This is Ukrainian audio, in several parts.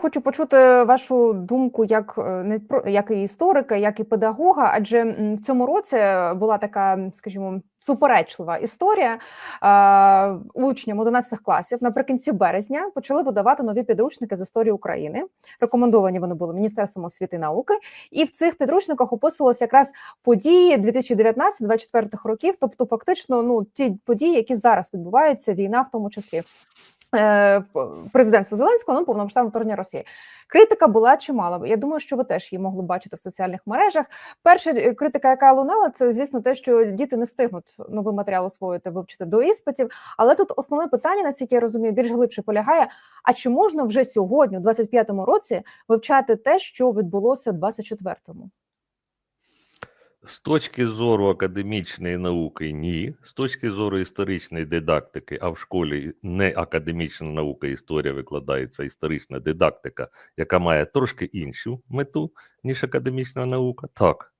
хочу почути вашу думку як е, не про як і історика, як і педагога. Адже в цьому році була така, скажімо, суперечлива історія. Учням 11 класів наприкінці березня почали видавати нові підручники з історії України. Рекомендовані вони були Міністерством освіти і науки, і в цих підручниках описувалися якраз події 2019-2024 років, тобто фактично, ну ті події, які зараз відбуваються, війна в тому числі. Е, президентства Зеленського ну, повномасштабне вторгнення Росії. Критика була чимала. Я думаю, що ви теж її могли бачити в соціальних мережах. Перша е, критика, яка лунала, це звісно те, що діти не встигнуть новий матеріал освоїти, вивчити до іспитів. Але тут основне питання, наскільки я розумію, більш глибше полягає: а чи можна вже сьогодні, у 25-му році, вивчати те, що відбулося у 24-му? З точки зору академічної науки, ні. З точки зору історичної дидактики, а в школі не академічна наука, історія викладається історична дидактика, яка має трошки іншу мету, ніж академічна наука. Так.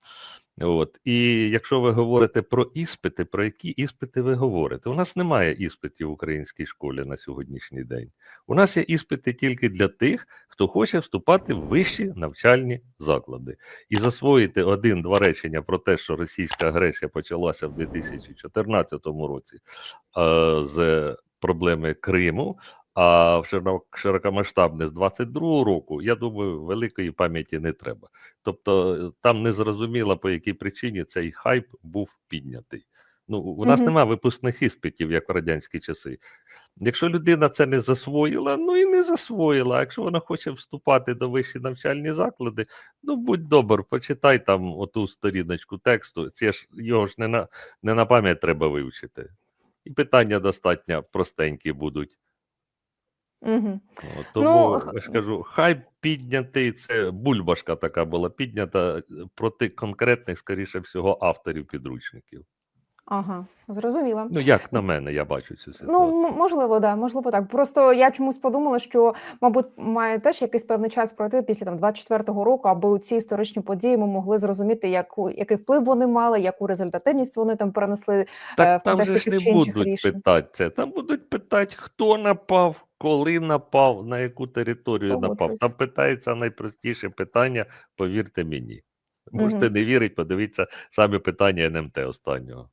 От. І якщо ви говорите про іспити, про які іспити ви говорите? У нас немає іспитів в українській школі на сьогоднішній день. У нас є іспити тільки для тих, хто хоче вступати в вищі навчальні заклади. І засвоїти один-два речення про те, що російська агресія почалася в 2014 році е, з проблеми Криму. А в широкомасштабне з 22-го року, я думаю, великої пам'яті не треба. Тобто е, там не зрозуміло, по якій причині цей хайп був піднятий. Ну, у нас Мгм. немає випускних іспитів, як в радянські часи. Якщо людина це не засвоїла, ну і не засвоїла. А якщо вона хоче вступати до вищі навчальні заклади, ну будь добр, почитай там оту сторіночку тексту. Це ж його ж не на, не на пам'ять треба вивчити. І питання достатньо простенькі будуть. Угу. От, тому Ну, я ж кажу, хай піднятий це бульбашка така була піднята е, проти конкретних, скоріше всього, авторів підручників. Ага, зрозуміла. Ну, як на мене, я бачу цю Ну, ситуацію. м- можливо, да, можливо, так. Просто я чомусь подумала, що, мабуть, має теж якийсь певний час пройти після там 24-го року, аби у ці історичні події ми могли зрозуміти, яку який вплив вони мали, яку результативність вони там перенесли е, в там же ж не будуть рішень. питати це. Там будуть питати, хто напав, коли напав, на яку територію напав. Погоджуюсь. Там питається найпростіше питання, повірте мені. Можете Мгм. не вірити, подивіться саме питання НМТ останнього.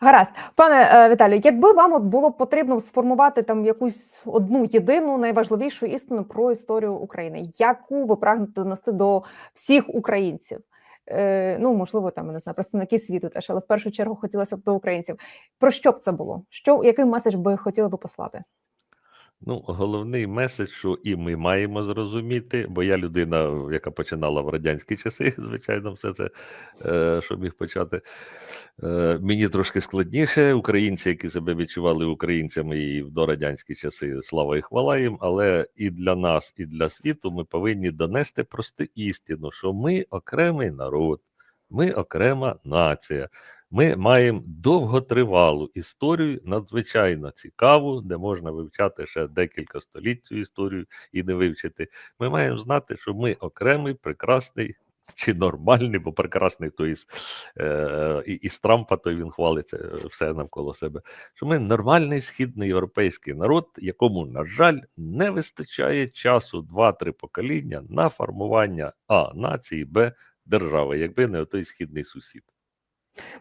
Гаразд, пане е, Віталію, якби вам от було потрібно сформувати там якусь одну єдину найважливішу істину про історію України, яку ви прагнете донести до всіх українців? Е, ну, можливо, там я не знаю, представників світу теж, але в першу чергу хотілося б до українців. Про що б це було? Що який меседж би хотіли би послати? Ну, головний меседж, що і ми маємо зрозуміти, бо я людина, яка починала в радянські часи, звичайно, все це, е, що міг почати. Е, мені трошки складніше. Українці, які себе відчували українцями і в дорадянські часи, слава і хвала їм, але і для нас, і для світу ми повинні донести просту істину, що ми окремий народ, ми окрема нація. Ми маємо довготривалу історію, надзвичайно цікаву, де можна вивчати ще декілька століть цю історію і не вивчити. Ми маємо знати, що ми окремий, прекрасний чи нормальний, бо прекрасний то із, е, із Трампа, то він хвалиться е, все навколо себе. Що ми нормальний східний європейський народ, якому, на жаль, не вистачає часу два-три покоління на формування А нації, Б держави, якби не той східний сусід.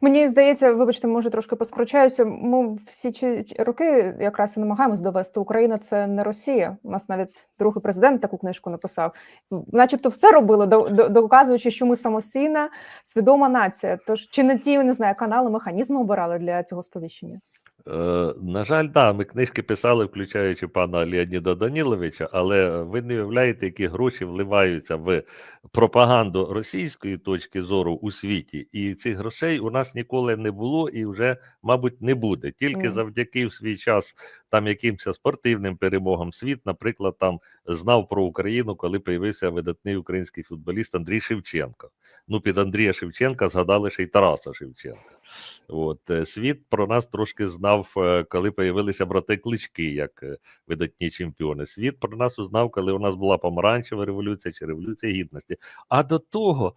Мені здається, вибачте, може трошки посперечаюся. Ми всі ці роки якраз і намагаємось довести Україна це не Росія. У нас навіть другий президент таку книжку написав. Начебто, все робили, до- до- доказуючи, що ми самостійна, свідома нація. Тож чи не ті не знаю, канали, механізми обирали для цього сповіщення? Е, на жаль, да, ми книжки писали, включаючи пана Леоніда Даніловича, але ви не уявляєте, які гроші вливаються в пропаганду російської точки зору у світі, і цих грошей у нас ніколи не було і вже, мабуть, не буде. Тільки завдяки в свій час там якимось спортивним перемогам світ, наприклад, там знав про Україну, коли появився видатний український футболіст Андрій Шевченко. Ну, під Андрія Шевченка згадали ще й Тараса Шевченка. От е, світ про нас трошки знав, е, коли появилися брати клички, як е, видатні чемпіони. Світ про нас узнав, коли у нас була помаранчева революція чи революція гідності. А до того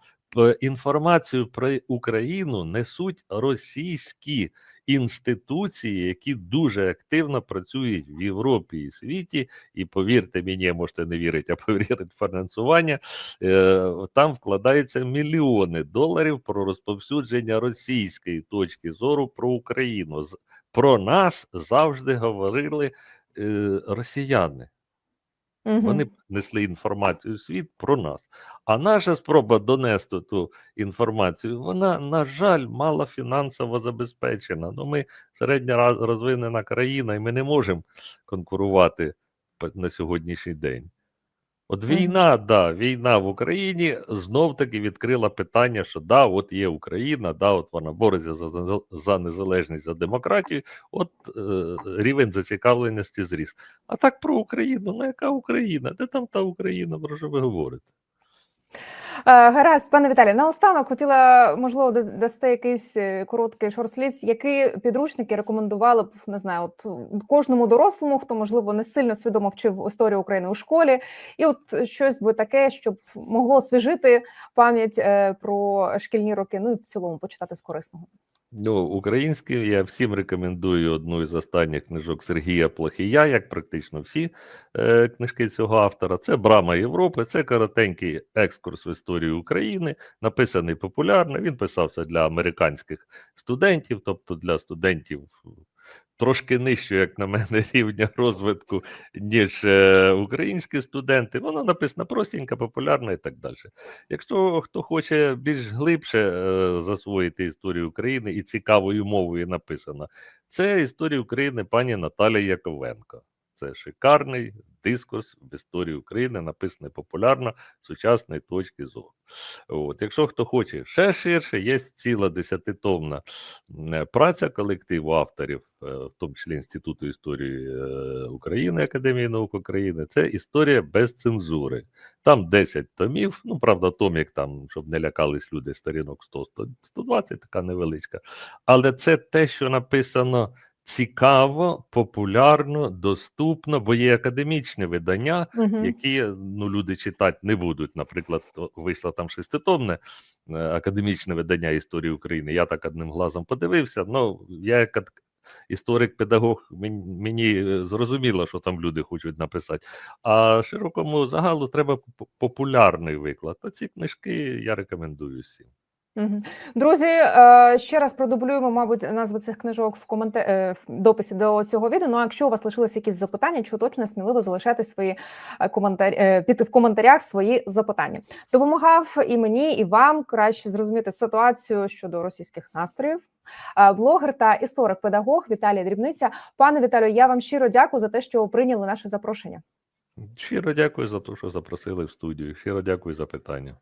інформацію про Україну несуть російські інституції, які дуже активно працюють в Європі і світі. І повірте мені, можете не вірити, а повірити фінансування. е, Там вкладаються мільйони доларів про розповсюдження російської точки зору про Україну. Про нас завжди говорили е, росіяни. Мгм. Вони несли інформацію в світ про нас. А наша спроба донести ту інформацію, вона, на жаль, мало фінансово забезпечена. Ну, ми середня розвинена країна, і ми не можемо конкурувати на сьогоднішній день. От війна, да, війна в Україні знов таки відкрила питання, що да, от є Україна, да, от вона бореться за, за, за незалежність, за демократію. От е, рівень зацікавленості зріс. А так про Україну, ну яка Україна? Де там та Україна? Про що ви говорите? Е, Гаразд, пане Віталій, наостанок хотіла, можливо, да- дасте якийсь короткий шорт сліз, які підручники рекомендували б, не знаю, от кожному дорослому, хто, можливо, не сильно свідомо вчив історію України у школі, і от щось би таке, щоб могло освіжити пам'ять е, про шкільні роки, ну і в цілому почитати з корисного. Ну, українським я всім рекомендую одну із останніх книжок Сергія Плохія, як практично всі е, книжки цього автора. Це Брама Європи, це коротенький екскурс в історію України, написаний популярно. Він писався для американських студентів, тобто для студентів трошки нижче, як на мене, рівня розвитку, ніж е, українські студенти. Воно написано простенько, популярно і так далі. Якщо хто хоче більш глибше е, засвоїти історію України і цікавою мовою написано, це історія України пані Наталія Яковенко. Це шикарний дискурс в історії України, написаний популярно з сучасної точки зору. От, якщо хто хоче ще ширше, є ціла десятитомна праця колективу авторів, е, в тому числі Інституту історії е, України, Академії наук України. Це історія без цензури. Там 10 томів. Ну, правда, томік там, щоб не лякались люди, сторінок 100, 120, така невеличка. Але це те, що написано цікаво, популярно, доступно, бо є академічне видання, Мгм. які ну, люди читати не будуть. Наприклад, вийшло там шеститомне е, академічне видання історії України. Я так одним глазом подивився. Ну, я як історик-педагог, мені, е, зрозуміло, що там люди хочуть написати. А широкому загалу треба популярний виклад. То ці книжки я рекомендую всім. Друзі, е, ще раз продублюємо, мабуть, назви цих книжок в коментар... е, в дописі до цього відео. Ну, а якщо у вас лишились якісь запитання, чи точно сміливо залишайте свої е, коментарі під в коментарях свої запитання. Допомагав і мені, і вам краще зрозуміти ситуацію щодо російських настроїв. Блогер та історик-педагог Віталій Дрібниця. Пане Віталію, я вам щиро дякую за те, що прийняли наше запрошення. Щиро дякую за те, що запросили в студію. Щиро дякую за питання.